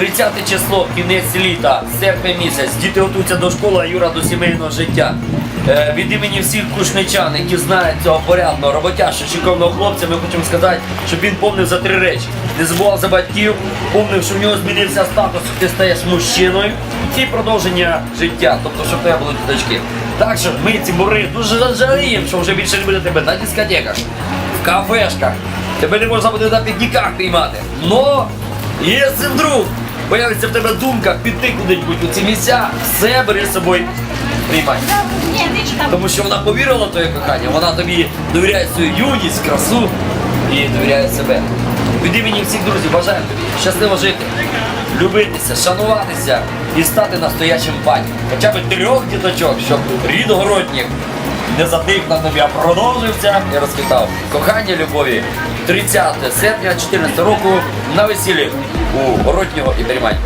30 число, кінець літа, серпень місяць. Діти готуються до школи, а Юра до сімейного життя. Е, від імені всіх кушничан, які знають цього порядного, роботящого, шиковного хлопця, ми хочемо сказати, щоб він помнив за три речі. Не забував за батьків, помнив, що в нього змінився статус, ти стаєш мужчиною і продовження життя, тобто, щоб тебе були діточки. Так що ми ці бури дуже жаліємо, що вже більше не буде тебе на дискотеках, в кафешках. Тебе не можна буде на пікніках піймати. Но, якщо вдруг появиться в тебе думка піти куди-небудь у ці місця, все бери з собою приймай. Тому що вона повірила в твоє кохання, вона тобі довіряє свою юність, красу і довіряє себе. Від імені всіх друзів бажаємо тобі щасливо жити, любитися, шануватися і стати настоящим батьком. Хоча б трьох діточок, щоб рід городніх не затих на тобі, а продовжився і розквітав. Кохання любові 30 серпня 14 року на весіллі у городнього і Беремань.